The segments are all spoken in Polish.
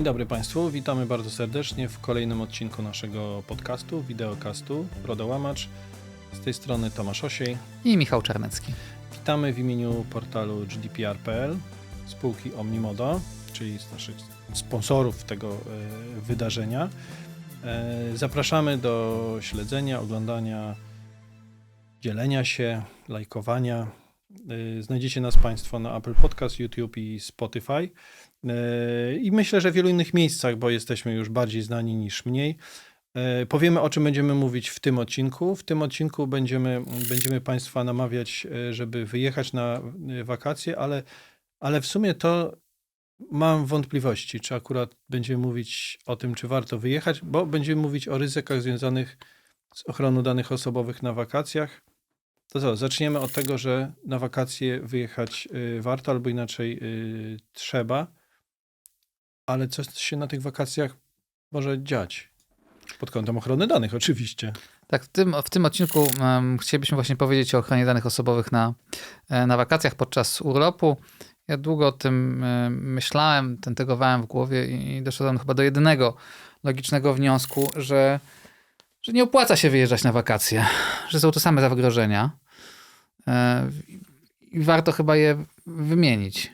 Dzień dobry Państwu, witamy bardzo serdecznie w kolejnym odcinku naszego podcastu, wideokastu Rodołamacz. Z tej strony Tomasz Osiej. I Michał Czarnecki. Witamy w imieniu portalu GDPR.pl, spółki Omnimodo, czyli z naszych sponsorów tego e, wydarzenia. E, zapraszamy do śledzenia, oglądania, dzielenia się, lajkowania. E, znajdziecie nas Państwo na Apple Podcast, YouTube i Spotify. E, I myślę, że w wielu innych miejscach, bo jesteśmy już bardziej znani niż mniej. E, Powiemy, o czym będziemy mówić w tym odcinku. W tym odcinku będziemy, będziemy Państwa namawiać, żeby wyjechać na wakacje, ale, ale w sumie to mam wątpliwości, czy akurat będziemy mówić o tym, czy warto wyjechać, bo będziemy mówić o ryzykach związanych z ochroną danych osobowych na wakacjach. To co, zaczniemy od tego, że na wakacje wyjechać y, warto, albo inaczej y, trzeba, ale co się na tych wakacjach może dziać? Pod kątem ochrony danych, oczywiście. Tak, w tym, w tym odcinku um, chcielibyśmy właśnie powiedzieć o ochronie danych osobowych na, e, na wakacjach podczas urlopu. Ja długo o tym e, myślałem, tentygowałem w głowie i, i doszedłem chyba do jedynego logicznego wniosku, że, że nie opłaca się wyjeżdżać na wakacje, że są to same zagrożenia e, i warto chyba je wymienić.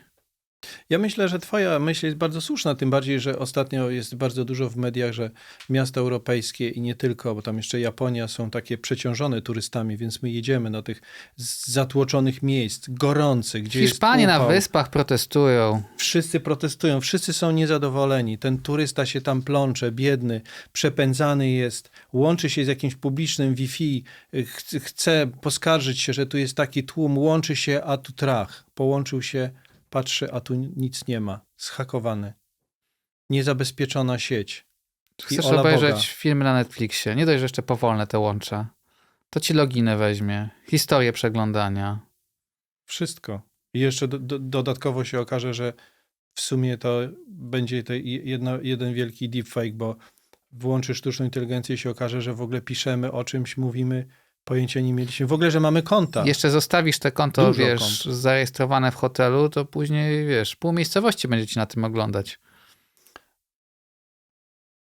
Ja myślę, że Twoja myśl jest bardzo słuszna, tym bardziej, że ostatnio jest bardzo dużo w mediach, że miasta europejskie i nie tylko, bo tam jeszcze Japonia są takie przeciążone turystami, więc my jedziemy do tych zatłoczonych miejsc, gorących, gdzie Hiszpanie jest na wyspach protestują. Wszyscy protestują, wszyscy są niezadowoleni. Ten turysta się tam plącze, biedny, przepędzany jest, łączy się z jakimś publicznym Wi-Fi, ch- chce poskarżyć się, że tu jest taki tłum, łączy się, a tu trach. Połączył się, patrzy, a tu nic nie ma. Schakowany. Niezabezpieczona sieć. Chcesz ola obejrzeć Boga. filmy na Netflixie, nie dość, że jeszcze powolne te łącze, to ci loginy weźmie, historię przeglądania. Wszystko. I jeszcze do, do, dodatkowo się okaże, że w sumie to będzie to jedno, jeden wielki deepfake, bo włączy sztuczną inteligencję i się okaże, że w ogóle piszemy o czymś, mówimy, pojęcia nie mieliśmy. W ogóle, że mamy konta. Jeszcze zostawisz te konto. Dużo wiesz, kont. zarejestrowane w hotelu, to później, wiesz, pół miejscowości będzie ci na tym oglądać.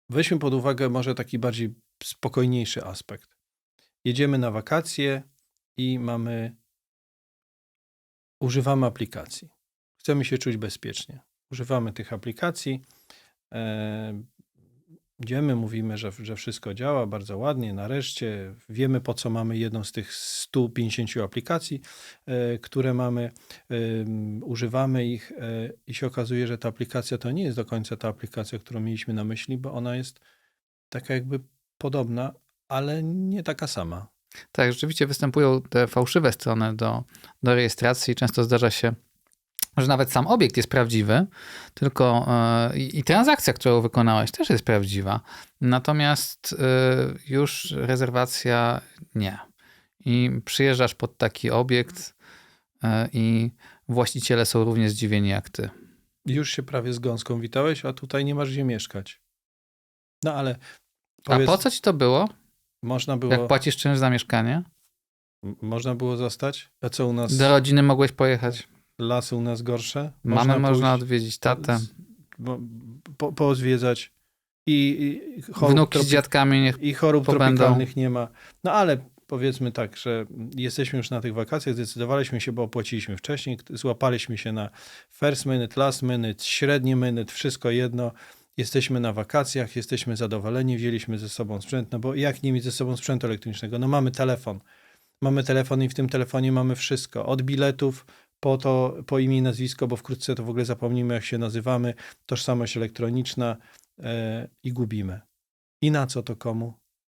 Weźmy pod uwagę może taki bardziej spokojniejszy aspekt. Jedziemy na wakacje i mamy, używamy aplikacji. Chcemy się czuć bezpiecznie. Używamy tych aplikacji. Idziemy, mówimy, że, że wszystko działa bardzo ładnie, nareszcie. Wiemy, po co mamy jedną z tych 150 aplikacji, e, które mamy. Używamy ich e, i się okazuje, że ta aplikacja to nie jest do końca ta aplikacja, którą mieliśmy na myśli, bo ona jest taka jakby podobna, ale nie taka sama. Tak, rzeczywiście występują te fałszywe strony do, do rejestracji. Często zdarza się, że nawet sam obiekt jest prawdziwy, tylko e, i transakcja, którą wykonałeś, też jest prawdziwa. Natomiast e, już rezerwacja nie. I przyjeżdżasz pod taki obiekt e, i właściciele są równie zdziwieni jak ty. Już się prawie z gąską witałeś, a tutaj nie masz gdzie mieszkać. No ale A powiedz, po co ci to było? można było, Jak płacisz czynsz za mieszkanie? można było zostać? A co u nas? Do rodziny mogłeś pojechać. Lasy u nas gorsze? Mamę można pójść, odwiedzić, tatę. bo- po, pozwiedzać i, i chorób, Wnuki z dziadkami niech i chorób pobędą. tropikalnych nie ma. No ale powiedzmy tak, że jesteśmy już na tych wakacjach, zdecydowaliśmy się, bo opłaciliśmy wcześniej, złapaliśmy się na first minute, last minute, średni minute, wszystko jedno. Jesteśmy na wakacjach, jesteśmy zadowoleni, wzięliśmy ze sobą sprzęt, no bo jak nie mieć ze sobą sprzętu elektronicznego? No mamy telefon. Mamy telefon i w tym telefonie mamy wszystko. Od biletów po to, po imię i nazwisko, bo wkrótce to w ogóle zapomnimy, jak się nazywamy, tożsamość elektroniczna e, i gubimy. I na co to komu?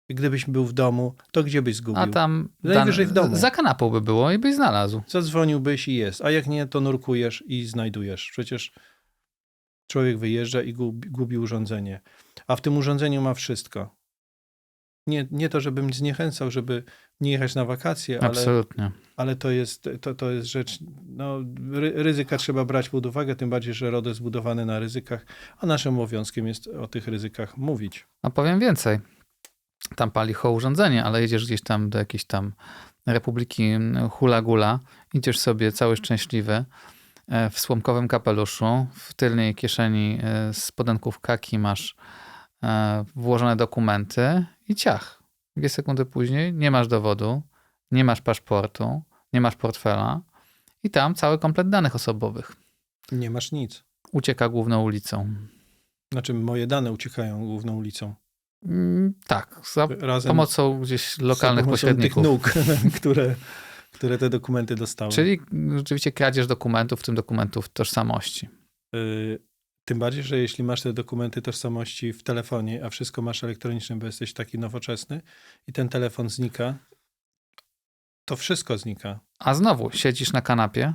Gdybyś był w domu, to gdzie byś zgubił? A tam Najwyżej w domu. za kanapą by było i byś znalazł. Zadzwoniłbyś i jest. A jak nie, to nurkujesz i znajdujesz. Przecież człowiek wyjeżdża i gubi, gubi urządzenie. A w tym urządzeniu ma wszystko. Nie, nie to, żebym zniechęcał, żeby nie jechać na wakacje, ale, Absolutnie. ale to, jest, to, to jest rzecz, no, ry, ryzyka trzeba brać pod uwagę, tym bardziej, że RODO jest zbudowany na ryzykach, a naszym obowiązkiem jest o tych ryzykach mówić. No powiem więcej. Tam pali ho urządzenie, ale jedziesz gdzieś tam do jakiejś tam Republiki Hula Gula, idziesz sobie cały szczęśliwy e, w słomkowym kapeluszu, w tylnej kieszeni e, spodenków kaki masz włożone dokumenty i ciach. Dwie sekundy później nie masz dowodu, nie masz paszportu, nie masz portfela i tam cały komplet danych osobowych. Nie masz nic. Ucieka główną ulicą. Znaczy, moje dane uciekają główną ulicą. Mm, Tak, za Razem pomocą gdzieś lokalnych pomocą pośredników. tych nóg, które, które te dokumenty dostały. Czyli rzeczywiście kradzież dokumentów, w tym dokumentów tożsamości. Y, Tym bardziej, że jeśli masz te dokumenty tożsamości w telefonie, a wszystko masz elektroniczne, bo jesteś taki nowoczesny i ten telefon znika, to wszystko znika. A znowu siedzisz na kanapie,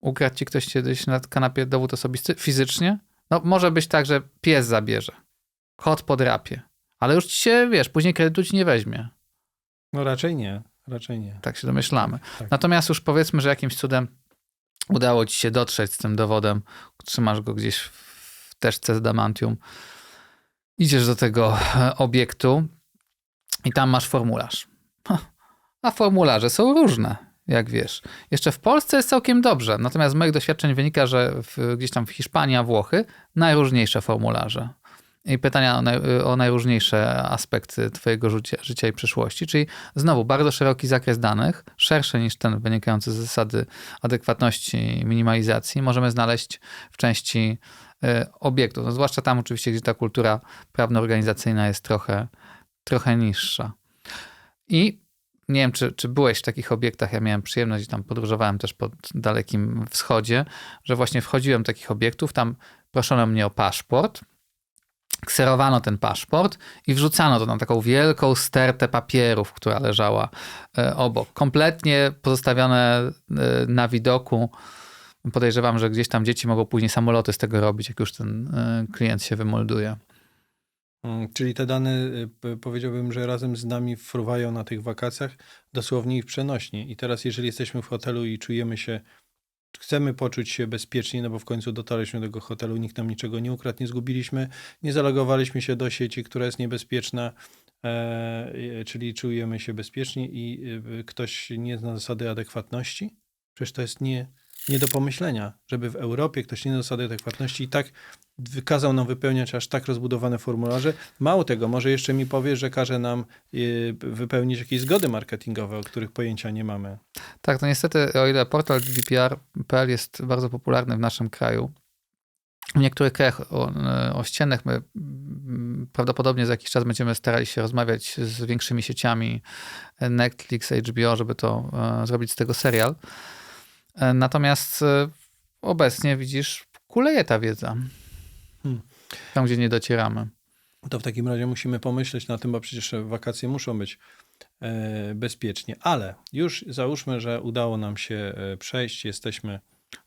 ukradł ci ktoś kiedyś na kanapie dowód osobisty fizycznie? No może być tak, że pies zabierze, kot podrapie, ale już ci się, wiesz, później kredytu ci nie weźmie. No raczej nie, raczej nie. Tak się domyślamy. Tak. Natomiast już powiedzmy, że jakimś cudem udało ci się dotrzeć z tym dowodem, trzymasz go gdzieś w teczce z damantium, idziesz do tego e, obiektu i tam masz formularz. A formularze są różne, jak wiesz. Jeszcze w Polsce jest całkiem dobrze, natomiast z moich doświadczeń wynika, że w, gdzieś tam w Hiszpanii, a Włochy najróżniejsze formularze. I pytania o, naj, o najróżniejsze aspekty Twojego życia, życia i przyszłości, czyli znowu bardzo szeroki zakres danych, szerszy niż ten wynikający z zasady adekwatności i minimalizacji, możemy znaleźć w części y, obiektu. No, zwłaszcza tam oczywiście, gdzie ta kultura prawno-organizacyjna jest trochę, trochę niższa. I nie wiem, czy, czy byłeś w takich obiektach, ja miałem przyjemność i tam podróżowałem też po dalekim wschodzie, że właśnie wchodziłem do takich obiektów, tam proszono mnie o paszport, kserowano ten paszport i wrzucano to na taką wielką stertę papierów, która leżała e, obok. Kompletnie pozostawione e, na widoku. Podejrzewam, że gdzieś tam dzieci mogą później samoloty z tego robić, jak już ten e, klient się wymolduje. Mm, Czyli te dane, y, powiedziałbym, że razem z nami fruwają na tych wakacjach, dosłownie i w przenośnie. I teraz, jeżeli jesteśmy w hotelu i czujemy się, chcemy poczuć się bezpiecznie, no bo w końcu dotarliśmy do tego hotelu, nikt nam niczego nie ukradł, nie zgubiliśmy, nie zalogowaliśmy się do sieci, która jest niebezpieczna, e, y, czyli czujemy się bezpiecznie i y, ktoś nie zna zasady adekwatności. Przecież to jest nie, nie do pomyślenia, żeby w Europie ktoś nie zasady adekwatności i tak wykazał nam wypełniać aż tak rozbudowane formularze. Mało tego, może jeszcze mi powie, że każe nam y, wypełnić jakieś zgody marketingowe, o których pojęcia nie mamy. Tak, to niestety, o ile portal GDPR.pl jest bardzo popularny w naszym kraju, w niektórych krajach o- e, ościennych my prawdopodobnie za jakiś czas będziemy starali się rozmawiać z większymi sieciami Netflix, HBO, żeby to e, zrobić z tego serial. E, Natomiast e, obecnie widzisz, kuleje ta wiedza. Hmm. Tam, gdzie nie docieramy. To w takim razie musimy pomyśleć na tym, bo przecież wakacje muszą być e, bezpiecznie. Ale już załóżmy, że udało nam się przejść, jesteśmy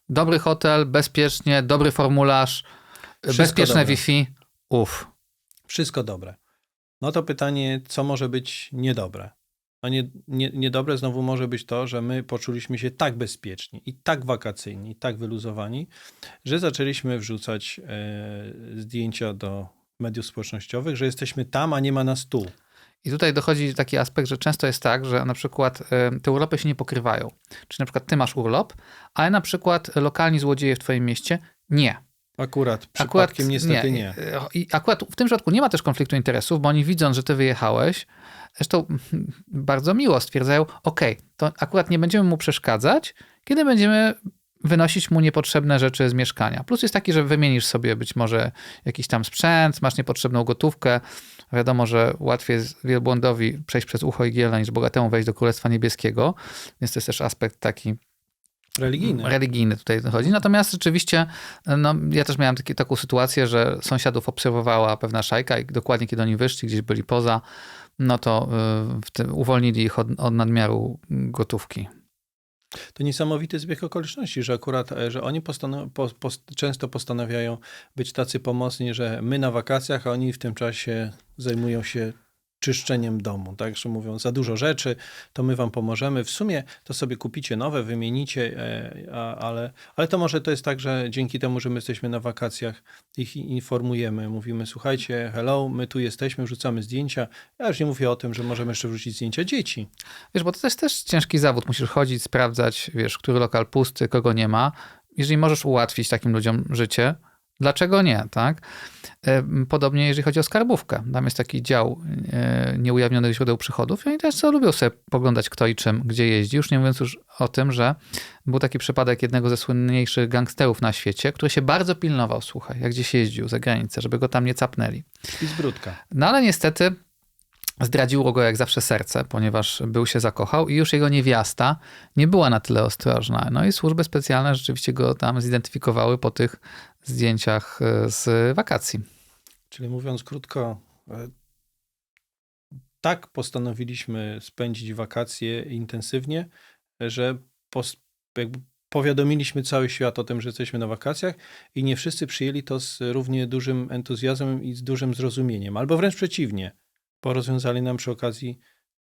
Dobry hotel, bezpiecznie, dobry formularz, Wszystko bezpieczne dobre. Wi-Fi. Uff. wszystko dobre. No to pytanie, co może być niedobre? A nie, nie, niedobre znowu może być to, że my poczuliśmy się tak bezpieczni i tak wakacyjni, i tak wyluzowani, że zaczęliśmy wrzucać e, zdjęcia do mediów społecznościowych, że jesteśmy tam, a nie ma nas tu. I tutaj dochodzi taki aspekt, że często jest tak, że na przykład y, te urlopy się nie pokrywają. Czyli na przykład ty masz urlop, ale na przykład lokalni złodzieje w twoim mieście nie. Akurat, przypadkiem niestety nie. Y, I akurat w tym przypadku nie ma też konfliktu interesów, bo oni widząc, że ty wyjechałeś, zresztą bardzo miło stwierdzają, ok, to akurat nie będziemy mu przeszkadzać, kiedy będziemy wynosić mu niepotrzebne rzeczy z mieszkania. Plus jest taki, że wymienisz sobie być może jakiś tam sprzęt, masz niepotrzebną gotówkę. Wiadomo, że łatwiej jest wielbłądowi przejść przez ucho igielne niż bogatemu wejść do Królestwa Niebieskiego, więc to jest też aspekt taki Religijny. religijny tutaj chodzi. Natomiast rzeczywiście, no, ja też miałem taki, taką sytuację, że sąsiadów obserwowała pewna szajka i dokładnie kiedy oni wyszli, gdzieś byli poza, no to y, uwolnili ich od, od nadmiaru gotówki. To niesamowity zbieg okoliczności, że akurat, e, że oni po, często postanawiają być tacy pomocni, że my na wakacjach, a oni w tym czasie zajmują się czyszczeniem domu, tak, że mówią za dużo rzeczy, to my wam pomożemy. W sumie to sobie kupicie nowe, wymienicie, e, ale, ale to może to jest tak, że dzięki temu, że my jesteśmy na wakacjach, ich informujemy, mówimy, słuchajcie, hello, my tu jesteśmy, wrzucamy zdjęcia. Ja już nie mówię o tym, że możemy jeszcze wrzucić zdjęcia dzieci. Wiesz, bo to jest też ciężki zawód. Musisz chodzić, sprawdzać, wiesz, który lokal pusty, kogo nie ma. jeżeli możesz ułatwić takim ludziom życie, dlaczego nie, tak? E, Podobnie jeżeli chodzi o skarbówkę. Tam jest taki dział e, nieujawnionych źródeł przychodów i oni też co lubią sobie poglądać kto i czym, gdzie jeździ. Już nie mówiąc już o tym, że był taki przypadek jednego ze słynniejszych gangsterów na świecie, który się bardzo pilnował, słuchaj, jak gdzieś jeździł za granicę, żeby go tam nie capnęli. I zbródka. No ale niestety zdradziło go jak zawsze serce, ponieważ był się zakochał i już jego niewiasta nie była na tyle ostrożna. No i służby specjalne rzeczywiście go tam zidentyfikowały po tych zdjęciach e, z wakacji. Czyli mówiąc krótko, e, tak postanowiliśmy spędzić wakacje intensywnie, że jakby powiadomiliśmy cały świat o tym, że jesteśmy na wakacjach i nie wszyscy przyjęli to z równie dużym entuzjazmem i z dużym zrozumieniem, albo wręcz przeciwnie, bo rozwiązali nam przy okazji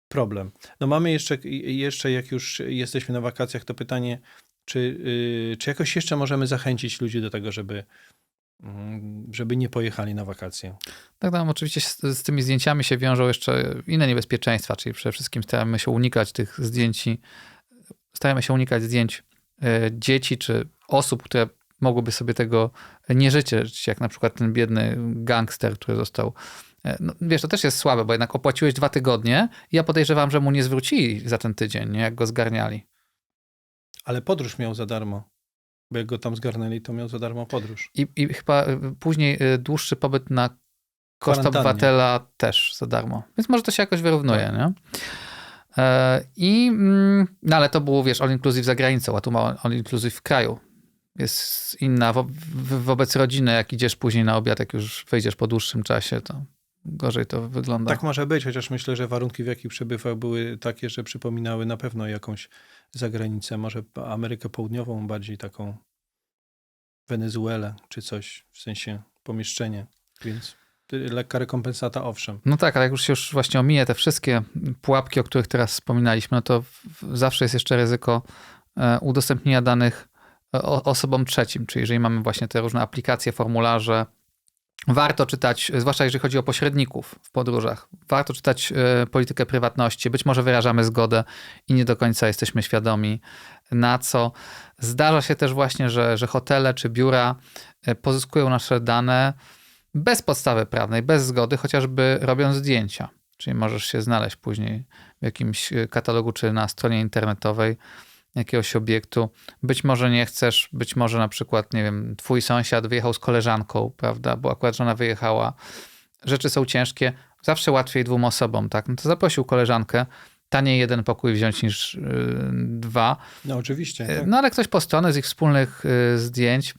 problem. No mamy jeszcze, jeszcze jak już jesteśmy na wakacjach, to pytanie, czy, yy, czy jakoś jeszcze możemy zachęcić ludzi do tego, żeby, mm, żeby nie pojechali na wakacje? Tak, tam oczywiście z, z tymi zdjęciami się wiążą jeszcze inne niebezpieczeństwa, czyli przede wszystkim staramy się unikać tych zdjęć, staramy się unikać zdjęć e, dzieci czy osób, które mogłyby sobie tego nie życzyć, jak na przykład ten biedny gangster, który został e, no, wiesz, to też jest słabe, bo jednak opłaciłeś dwa tygodnie i ja podejrzewam, że mu nie zwrócili za ten tydzień, nie? jak go zgarniali. Ale podróż miał za darmo. Bo jak go tam zgarnęli, to miał za darmo podróż. I, i chyba y, później y, dłuższy pobyt na koszt obywatela też za darmo. Więc może to się jakoś wyrównuje, nie? E, I, mm, no ale to było, wiesz, all inclusive za granicą, a tu ma all inclusive w kraju. Jest inna wo wobec rodziny, jak idziesz później na obiad, jak już wyjdziesz po dłuższym czasie, to gorzej to wygląda. Tak może być, chociaż myślę, że warunki, w jakich przebywał, były takie, że przypominały na pewno jakąś zagranicę, może Amerykę Południową, bardziej taką Wenezuelę czy coś, w sensie pomieszczenie. Więc lekka rekompensata, owszem. No tak, ale jak już się już właśnie omije te wszystkie pułapki, o których teraz wspominaliśmy, no to zawsze jest jeszcze ryzyko e, udostępnienia danych o, osobom trzecim, czyli jeżeli mamy właśnie te różne aplikacje, formularze, warto czytać, zwłaszcza jeżeli chodzi o pośredników w podróżach, warto czytać e, politykę prywatności, być może wyrażamy zgodę i nie do końca jesteśmy świadomi na co. Zdarza się też właśnie, że, że hotele czy biura e, pozyskują nasze dane bez podstawy prawnej, bez zgody, chociażby robiąc zdjęcia. Czyli możesz się znaleźć później w jakimś e, katalogu czy na stronie internetowej jakiegoś obiektu. Być może nie chcesz, być może na przykład, nie wiem, twój sąsiad wyjechał z koleżanką, prawda, bo akurat żona wyjechała. Rzeczy są ciężkie, zawsze łatwiej dwóm osobom, tak? No to zaprosił koleżankę, taniej jeden pokój wziąć niż yy, dwa. No oczywiście. E, Tak. No ale ktoś po stronę z ich wspólnych y, zdjęć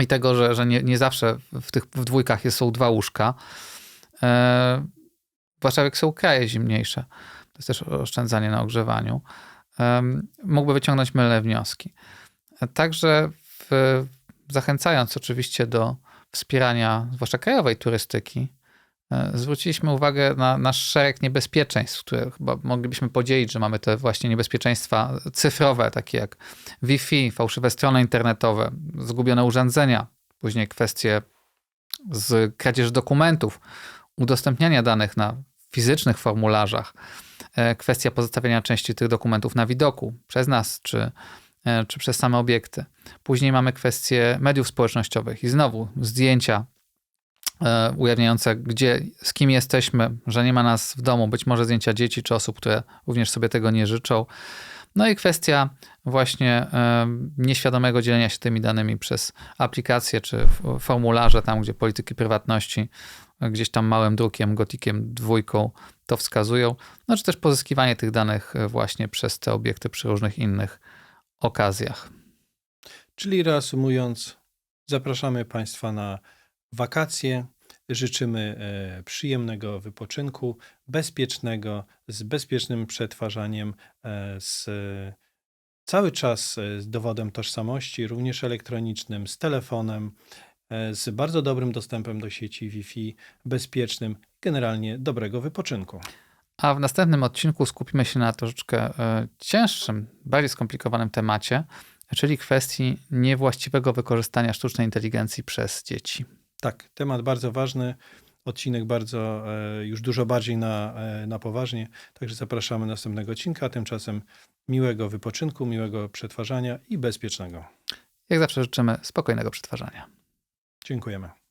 i tego, że, że nie, nie zawsze w tych w dwójkach jest, są dwa łóżka, e, zwłaszcza jak są kraje zimniejsze, to jest też oszczędzanie na ogrzewaniu, mógłby wyciągnąć mylne wnioski. Także w, zachęcając oczywiście do wspierania, zwłaszcza krajowej turystyki, e, zwróciliśmy uwagę na nasz szereg niebezpieczeństw, które chyba moglibyśmy podzielić, że mamy te właśnie niebezpieczeństwa cyfrowe, takie jak Wi-Fi, fałszywe strony internetowe, zgubione urządzenia, później kwestie z kradzież dokumentów, udostępniania danych na fizycznych formularzach, kwestia pozostawiania części tych dokumentów na widoku przez nas czy, e, czy przez same obiekty. Później mamy kwestie mediów społecznościowych i znowu zdjęcia e, ujawniające, gdzie, z kim jesteśmy, że nie ma nas w domu, być może zdjęcia dzieci czy osób, które również sobie tego nie życzą. No i kwestia właśnie e, nieświadomego dzielenia się tymi danymi przez aplikacje czy formularze, tam gdzie polityki prywatności e, gdzieś tam małym drukiem, gotikiem, dwójką to wskazują, no czy też pozyskiwanie tych danych e, właśnie przez te obiekty przy różnych innych okazjach. Czyli reasumując, zapraszamy Państwa na wakacje. Życzymy e, przyjemnego wypoczynku, bezpiecznego, z bezpiecznym przetwarzaniem, e, z cały czas z dowodem tożsamości, również elektronicznym, z telefonem, z bardzo dobrym dostępem do sieci Wi-Fi, bezpiecznym, generalnie dobrego wypoczynku. A w następnym odcinku skupimy się na troszeczkę e, cięższym, bardziej skomplikowanym temacie, czyli kwestii niewłaściwego wykorzystania sztucznej inteligencji przez dzieci. Tak, temat bardzo ważny, odcinek bardzo, e, już dużo bardziej na, e, na poważnie, także zapraszamy do następnego odcinka, tymczasem miłego wypoczynku, miłego przetwarzania i bezpiecznego. Jak zawsze życzymy spokojnego przetwarzania. Dziękujemy.